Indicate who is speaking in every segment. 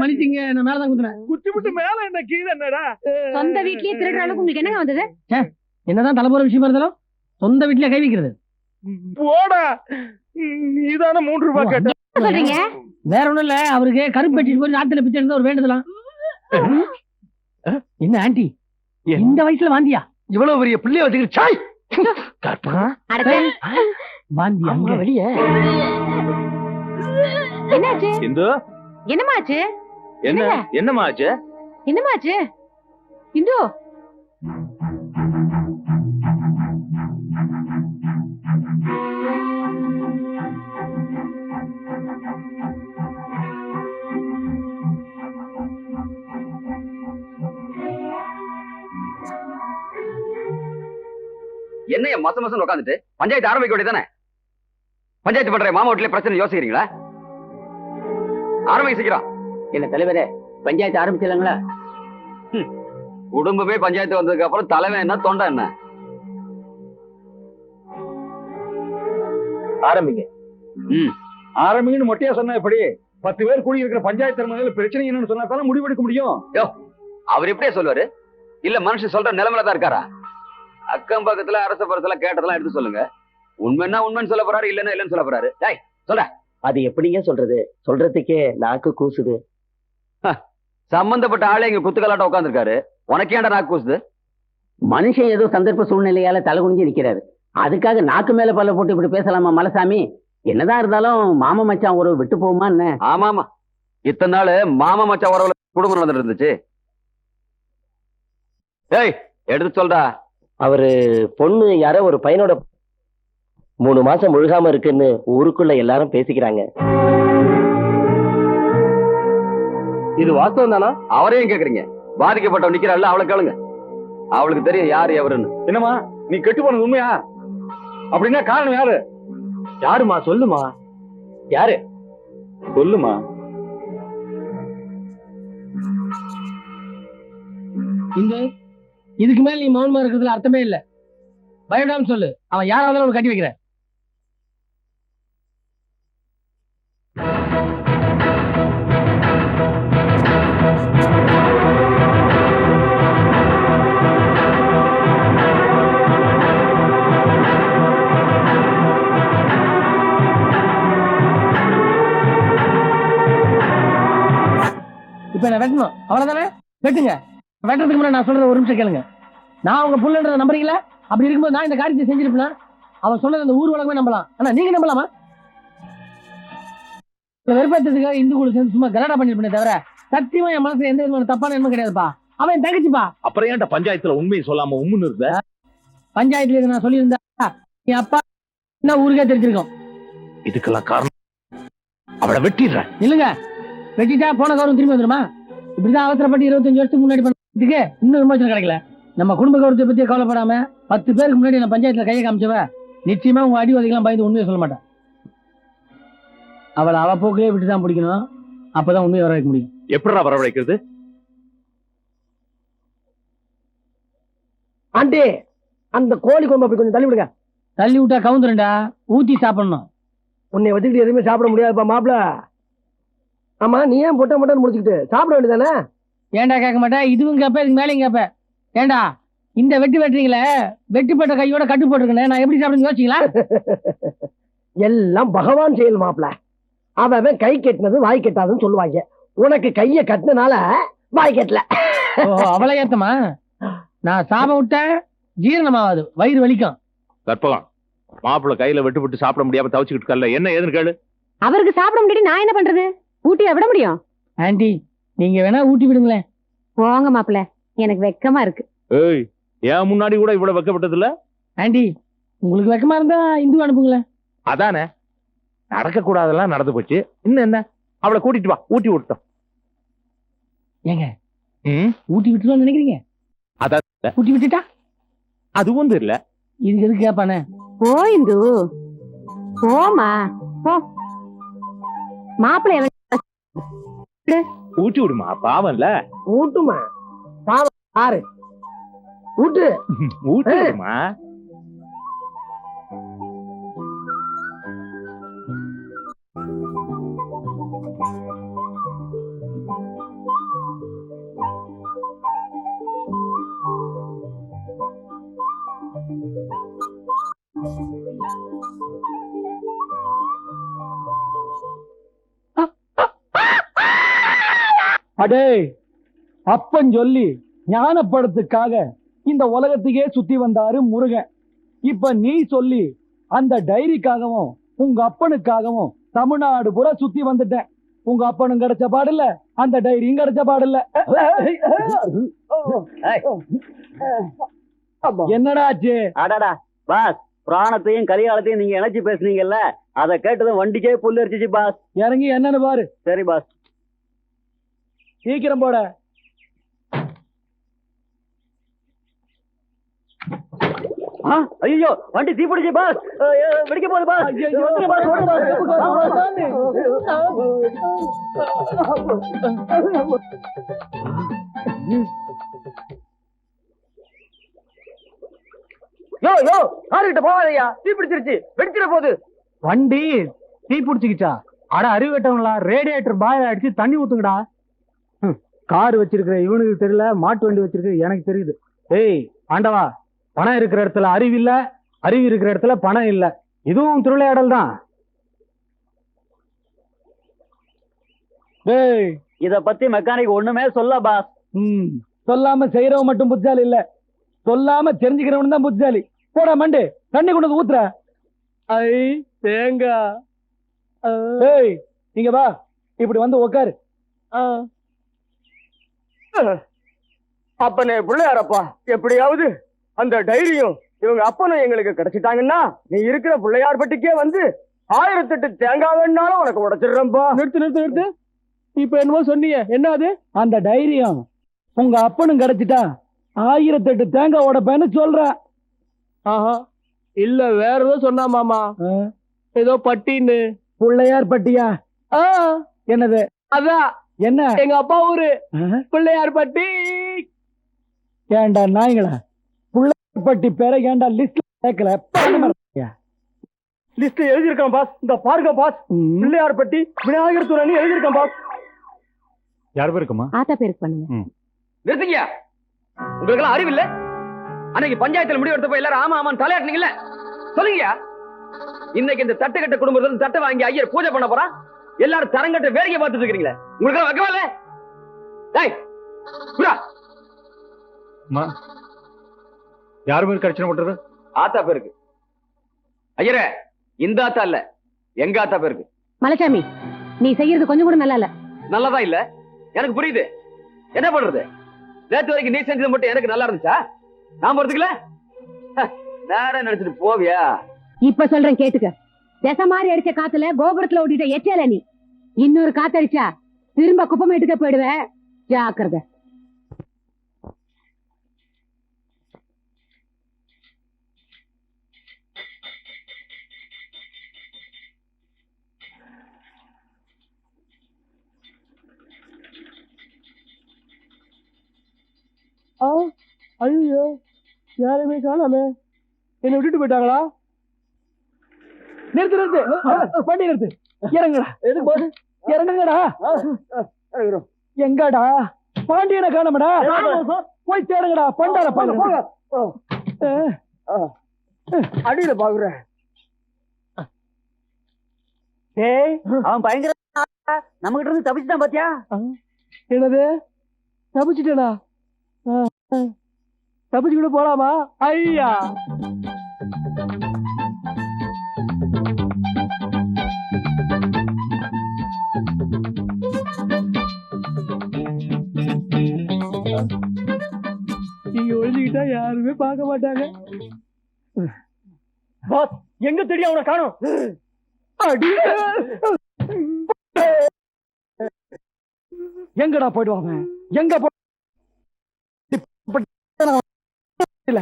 Speaker 1: மன்னிச்சிங்க நான் மேலதான் குத்துறேன்
Speaker 2: குச்சி விட்டு மேல என்ன கீழே என்னடா
Speaker 3: சொந்த வீட்லயே திருடுற அளவுக்கு உங்களுக்கு என்னங்க வந்தது?
Speaker 1: என்னதான் தலைமுறை விஷயமா இருந்தாலும் சொந்த வீட்டுல கை வைக்கிறது.
Speaker 2: போடா. நீதானே மூன்று ரூபாய் கேட்ட.
Speaker 3: என்ன சொல்றீங்க
Speaker 1: வேற ஒண்ணும் இல்ல. அவருக்கு கருப்பு பெட்டிட்டு போய் நாத்துல பிச்சை எடுத்து ஒரு வேண்டுதலாம். என்ன ஆண்டி? இந்த வயசுல வாந்தியா?
Speaker 2: இவ்வளவு பெரிய பிள்ளைய வச்சுக்கிட்டு சாய்.
Speaker 1: வாந்தி அங்க. வெளிய.
Speaker 3: என்னாச்சு?
Speaker 4: இந்து
Speaker 3: என்னமாச்சு
Speaker 4: என்ன? ஆச்சு?
Speaker 3: என்னமாச்சு இந்து
Speaker 5: என்னைய மச மசம் உட்காந்துட்டு பஞ்சாயத்து ஆரம்பிக்க வேண்டியதானே பஞ்சாயத்து பண்ற மாமா வீட்டுல பிரச்சனை யோசிக்கிறீங்களா? ஆரம்பிக்க சீக்கிரம்.
Speaker 1: என்ன தலைவரே பஞ்சாயத்து ஆரம்பிச்சிடலாங்களா?
Speaker 5: குடும்பமே பஞ்சாயத்து வந்ததுக்கு அப்புறம் தலைவன் என்ன தொண்டை என்ன?
Speaker 2: ஆரம்பிங்க. ஆரம்பிங்கன்னு மொட்டையா சொன்னா எப்படி? பத்து பேர் கூடி இருக்கிற பஞ்சாயத்து தலைமையில பிரச்சனை என்னன்னு சொன்னா தானே முடிவெடுக்க முடியும்?
Speaker 5: அவர் எப்படியே சொல்லுவாரு. இல்ல மனுஷன் சொல்ற நிலைமையில தான் இருக்காரா? அக்கம் பக்கத்துல அரச பரசெல்லாம் கேட்டதெல்லாம் எடுத்து சொல்லுங்க. உண்மைன்னா உண்மைன்னு சொல்ல போறாரு இல்லன்னா இல்லன்னு சொல்ல போறாரு. டேய்
Speaker 1: அது எப்படிங்க சொல்றது? சொல்றதுக்கே நாக்கு கூசுது.
Speaker 5: சம்பந்தப்பட்ட ஆளே இங்க குத்துக்கலாட்ட உட்காந்துருக்காரு உனக்கு ஏன்டா நாக்கு கூசுது?
Speaker 1: மனுஷன் ஏதோ சந்தர்ப்ப சூழ்நிலையால தலை குனிஞ்சு நிக்கிறாரு. அதுக்காக நாக்கு மேல பல்ல போட்டு இப்படி பேசலாமா மலசாமி? என்னதான் இருந்தாலும் மாமா மச்சான் ஒரு விட்டு போகுமா என்ன?
Speaker 5: ஆமா ஆமா இத்தனை நாள் மாமா மச்சான் உறவுல குடும்பம் நடந்துட்டு இருந்துச்சு. ஏய் எடுத்து சொல்டா
Speaker 1: அவரு பொண்ணு யாரோ ஒரு பையனோட மூணு மாசம் முழுகாம இருக்குன்னு ஊருக்குள்ள எல்லாரும் பேசிக்கிறாங்க.
Speaker 2: இது வாஸ்தவம் தானா?
Speaker 5: அவரையும் கேக்குறீங்க. பாதிக்கப்பட்டவன் நிக்கிறாள்ல அவளை கேளுங்க. அவளுக்கு தெரியும் யாரு எவருன்னு.
Speaker 2: என்னம்மா நீ கெட்டு போனது உண்மையா? அப்படின்னா காரணம் யாரு?
Speaker 1: யாருமா சொல்லுமா யாரு?
Speaker 2: சொல்லுமா
Speaker 1: இந்த இதுக்கு மேல நீ மௌனமா இருக்கிறதுல அர்த்தமே இல்ல. பயப்படாம சொல்லு. அவன் யாராவது உனக்கு கட்டி வைக்கிறேன். இப்ப என்ன வெட்டணும்? அவ்வளவுதானே? வெட்டுங்க. வெட்டுறதுக்கு முன்னாடி நான் சொல்றத ஒரு நிமிஷம் கேளுங்க. நான் உங்க புள்ளன்றத நம்புறீங்களா? அப்படி இருக்கும்போது நான் இந்த காரியத்தை செஞ்சிருப்பேன்? அவன் சொன்னது அந்த ஊர் உலகமே நம்பலாம். ஆனா நீங்க நம்பலாமா? வெறுப்பேற்றதுக்காக இந்து குழு சேர்ந்து சும்மா கலாடா பண்ணிருப்பேனே தவிர சத்தியமா என் மனசுல எந்த விதமான தப்பான எண்ணமும் கிடையாதுப்பா. அவன் தங்கச்சிப்பா.
Speaker 4: அப்புறம் ஏன்டா பஞ்சாயத்துல உண்மையை சொல்லாம உம்முன்னு இருந்த?
Speaker 1: பஞ்சாயத்துல இதை நான் சொல்லியிருந்தா என் அப்பா என்ன ஊருக்கே தெரிஞ்சிருக்கும்.
Speaker 4: இதுக்கெல்லாம் காரணம்? அவளை வெட்டிடுறேன்.
Speaker 1: இல்லைங்க. வெட்டிட்டா போன கௌரவம் திரும்பி வந்துருமா இப்படிதான் அவசரப்பட்டு இருபத்தஞ்சு வருஷத்துக்கு முன்னாடி பண்ணதுக்கு இன்னும் விமோசனம் கிடைக்கல. நம்ம குடும்ப கௌரவத்தை பத்தி கவலைப்படாம பத்து பேருக்கு முன்னாடி நான் பஞ்சாயத்துல கையை காமிச்சவ நிச்சயமா உங்க அடிவாதிகளாம் பயந்து உண்மையை சொல்ல மாட்டான் அவளை அவ போக்கிலே விட்டு தான் பிடிக்கணும். அப்பதான் உண்மையை வர வைக்க முடியும்.
Speaker 4: எப்படிடா வரவழைக்கிறது?
Speaker 1: ஆண்டி அந்த கோழி கொம்பை அப்படி கொஞ்சம் தள்ளி விடுங்க. தள்ளி விட்டா கவுந்துருண்டா ஊத்தி சாப்பிடணும். உன்னை வச்சுக்கிட்டு எதுவுமே சாப்பிட முடியாதுப்பா மாப்பிள ஆமா நீ ஏன் பொட்டை மட்டன் முடிச்சுக்கிட்டு? சாப்பிட வேண்டியதானே ஏன்டா கேட்க மாட்டேன் இதுவும் கேப்ப இதுக்கு மேலேயும் கேப்ப. ஏன்டா இந்த வெட்டு வெட்டுறீங்களே? வெட்டுப்பட்ட கையோட கட்டு போட்டுருக்கேன் நான் எப்படி சாப்பிடுன்னு யோசிச்சீங்களா? எல்லாம் பகவான் செயல் மாப்பிள அவன் கை கெட்டினது வாய் கெட்டாதுன்னு சொல்லுவாங்க. உனக்கு கைய கட்டினால வாய் கெட்டல. அவளை ஏத்தமா? நான் சாபம் விட்டேன் ஜீரணமாவாது வயிறு வலிக்கும்.
Speaker 4: கற்பகம் மாப்பிள்ளை கையில வெட்டு விட்டு சாப்பிட முடியாம தவச்சுக்கிட்டு இருக்கல என்ன ஏதுன்னு கேளு.
Speaker 3: அவருக்கு சாப்பிட முடியாது நான் என்ன பண்றது? ஊட்டியா விட முடியும்?
Speaker 1: ஆன்ட்டி நீங்க வேணா ஊட்டி விடுங்களேன்.
Speaker 3: போங்க மாப்பிள எனக்கு வெக்கமா இருக்கு.
Speaker 4: ஏய் ஏன் முன்னாடி கூட இவ்வளவு வைக்கப்பட்டது இல்ல
Speaker 1: ஆன்ட்டி உங்களுக்கு வெக்கமா இருந்தா இந்து அனுப்புங்களேன்.
Speaker 4: அதானே? நடக்க கூடாதெல்லாம் நடந்து போச்சு. இன்னும் என்ன? அவளை கூட்டிட்டு வா ஊட்டி விட்டோம்
Speaker 1: ஏங்க?
Speaker 4: ம்?
Speaker 1: ஊட்டி விட்டுருவான்னு நினைக்கிறீங்க?
Speaker 4: அதான்
Speaker 1: ஊட்டி விட்டுட்டா?
Speaker 4: அதுவும் தெரியல
Speaker 1: இதுக்கு எதுக்கு கேப்பானே?
Speaker 3: போ இந்து. போமா போ. மாப்பிள்ளை
Speaker 4: ஊட்டி விடுமா? பாவம்ல.
Speaker 1: ஊட்டுமா? பாவம். பாரு. ஊட்டு.
Speaker 4: ஊட்டி விடுமா?
Speaker 2: அடே அப்பன் சொல்லி ஞானப்படத்துக்காக இந்த உலகத்துக்கே சுத்தி வந்தாரு முருகன். இப்ப நீ சொல்லி அந்த டைரிக்காகவும் உங்க அப்பனுக்காகவும் தமிழ்நாடு பூரா சுத்தி வந்துட்டேன். உங்க அப்பனும் கிடைச்ச பாடில்ல அந்த டைரியும் கிடைச்ச பாடில்ல என்னடா ஆச்சு?
Speaker 6: அடடா பாஸ் புராணத்தையும் கலிகாலத்தையும் நீங்க இணைச்சு பேசுனீங்கல்ல அதை கேட்டதும் வண்டிக்கே புல்லு அரிச்சிச்சு பாஸ்.
Speaker 2: இறங்கி என்னன்னு பாரு.
Speaker 6: சரி பாஸ்.
Speaker 2: சீக்கிரம் போட.
Speaker 6: ஐயோ வண்டி தீப்பிடிச்சு பாஸ். ஐயோ, வெடிக்க போகுது பாஸ். Boss, boss. யோ யோ கார்கிட்ட போகாதய்யா. தீப்பிடிச்சிருச்சு வெடிச்சிட போகுது.
Speaker 2: வண்டி தீ பிடிச்சிக்கிச்சா. அட அறிவு கட்டவங்களா ரேடியேட்டர் பாய அடிச்சு தண்ணி ஊத்துங்கடா. கார் வச்சிருக்கிற இவனுக்கு தெரியல மாட்டு வண்டி வச்சிருக்கிற எனக்கு தெரியுது. ஏய் ஆண்டவா பணம் இருக்கிற இடத்துல அறிவு இல்ல அறிவு இருக்கிற இடத்துல பணம் இல்ல. இதுவும் திருவிளையாடல் தான். டேய்
Speaker 6: இத பத்தி மெக்கானிக் ஒண்ணுமே சொல்ல பாஸ்
Speaker 2: ம் சொல்லாம செய்யறவன் மட்டும் புத்திசாலி இல்ல. சொல்லாம தெரிஞ்சுக்கிறவன் தான் புத்திசாலி. போடா மண்டு தண்ணி கொண்டு வந்து ஊத்துற. ஐ தேங்கா ஏய் இங்க வா இப்படி வந்து உக்காரு.
Speaker 1: அப்பனே பிள்ளையாரப்பா எப்படியாவது அந்த டைரியும் இவங்க அப்பனும் எங்களுக்கு கிடைச்சிட்டாங்கன்னா நீ இருக்கிற பிள்ளையார் பட்டிக்கே வந்து ஆயிரத்தெட்டு தேங்காய் வேணாலும் உனக்கு உடைச்சிடுறேன்ப்பா
Speaker 2: நிறுத்து நிறுத்து நிறுத்து. இப்ப என்னமோ சொன்னீங்க. என்ன அது? அந்த தைரியம் உங்க அப்பனும் கிடைச்சிட்டா ஆயிரத்தெட்டு தேங்காய் உடைப்பேன்னு சொல்ற. ஆஹா இல்ல வேற ஏதோ சொன்னா மாமா. ஏதோ பட்டின்னு. பிள்ளையார் பட்டியா? என்னது? அதான். என்ன? எங்க அப்பா ஊரு. பிள்ளையார் பட்டி ஏண்டா நாய்ங்களா பிள்ளையார் பட்டி பேரை ஏண்டா லிஸ்ட் கேட்கல
Speaker 1: லிஸ்ட் எழுதியிருக்கான் பாஸ். இந்த பாருங்க பாஸ். பிள்ளையார் பட்டி விநாயகர் துணை எழுதியிருக்கான் பாஸ்.
Speaker 2: யார் பேருக்குமா
Speaker 3: ஆத்தா பேருக்கு பண்ணுங்க
Speaker 5: நிறுத்துங்க உங்களுக்கு எல்லாம் அறிவு இல்ல அன்னைக்கு பஞ்சாயத்துல முடிவு எடுத்தப்ப எல்லாரும் ஆமா ஆமான்னு தலையாட்டினீங்கல்ல? சொல்லுங்கயா இன்னைக்கு இந்த தட்டு கட்ட குடும்பத்துல இருந்து தட்டை வாங்கி ஐயர் பூஜை பண்ண போறான். எல்லாரும் தரங்கட்ட வேடிக்கை பார்த்துட்டு இருக்கீங்களே உங்களுக்கு வைக்கவா இல்ல? டேய் புரா
Speaker 2: யார் பேர் கடிச்சனை பண்றது
Speaker 5: ஆத்தா பேருக்கு. ஐயரே இந்த ஆத்தா இல்ல எங்க ஆத்தா பேருக்கு?
Speaker 3: மலைச்சாமி நீ செய்யறது கொஞ்சம் கூட நல்லா இல்ல
Speaker 5: நல்லதா இல்ல. எனக்கு புரியுது. என்ன பண்றது? நேத்து வரைக்கும் நீ செஞ்சது மட்டும் எனக்கு நல்லா இருந்துச்சா? நான் போறதுக்குல நேரம் நினைச்சிட்டு போவியா?
Speaker 3: இப்ப சொல்றேன் கேட்டுக்க. திசை மாதிரி அடிச்ச காத்துல கோபுரத்துல ஓட்டிட்ட எச்சல நீ. இன்னொரு காத்தடிச்சா திரும்ப குப்பமேட்டுக்க போயிடுவ. ஜாக்கிரதை.
Speaker 1: ஐயோ யாருமே காணாமே. என்ன விட்டுட்டு போயிட்டாங்களா?
Speaker 2: நிறுத்து நிறுத்து. வண்டி நிறுத்து. இறங்குடா.
Speaker 1: எதுக்கு? போது
Speaker 2: இறங்குங்கடா. எங்கடா? பாண்டியனை காணமடா. போய் தேடுங்கடா பண்டார பாருங்க
Speaker 1: அடியில பாக்குறேன்.
Speaker 6: ஏய் அவன் பயங்கர நம்ம கிட்ட இருந்து தப்பிச்சுட்டான் பாத்தியா?
Speaker 2: என்னது? தப்பிச்சுட்டேனா? தப்பிச்சு கூட போலாமா? ஐயா. நீங்க ஒழிச்சுக்கிட்டா யாருமே பார்க்க மாட்டாங்க.
Speaker 1: பாஸ் எங்க தெரியும் அவனை காணும்?
Speaker 2: எங்கடா போயிடுவாங்க எங்க போயில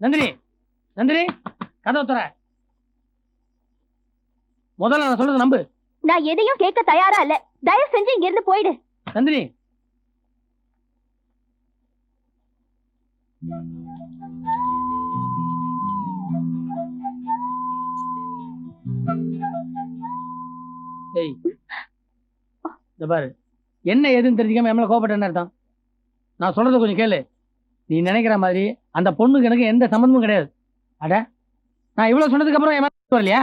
Speaker 1: நந்தினி நந்தினி கதவை தர முதல்ல நான் சொல்றது நம்பு.
Speaker 7: நான் எதையும் கேட்க தயாரா இல்ல. தயவு செஞ்சு இங்க இருந்து போயிடு.
Speaker 1: நந்தினி. ஏய் இந்த பாரு. என்ன ஏதுன்னு தெரிஞ்சுக்காம மேல கோபப்பட்ட என்ன அர்த்தம்? நான் சொல்றத கொஞ்சம் கேளு. நீ நினைக்கிற மாதிரி அந்த பொண்ணுக்கு எனக்கு எந்த சம்மந்தமும் கிடையாது. அட நான் இவ்வளவு சொன்னதுக்கு அப்புறம் வரலையா?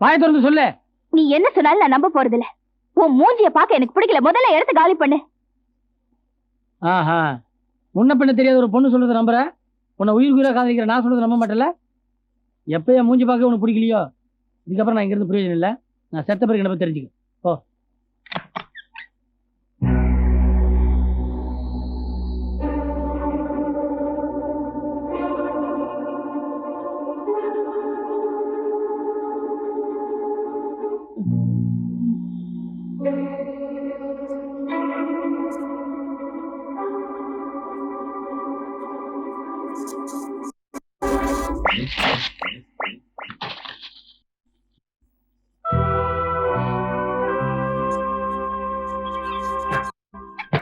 Speaker 1: வாயை திறந்து சொல்லு.
Speaker 7: நீ என்ன சொன்னாலும் நான் நம்ப போறது இல்ல உன் மூஞ்சிய பார்க்க எனக்கு பிடிக்கல. முதல்ல எடுத்து காலி பண்ணு.
Speaker 1: ஆஹா. முன்ன பின்ன தெரியாத ஒரு பொண்ணு சொல்றது நம்புற? உன்னை உயிர் உயிரா காதலிக்கிற நான் சொல்றது நம்ப மாட்டேல எப்ப என் மூஞ்சி பார்க்க உனக்கு பிடிக்கலையோ? இதுக்கப்புறம் நான் இங்கிருந்து பிரயோஜனம் இல்லை? நான் செத்த பிறகு என்ன தெரிஞ்சுக்க ஓ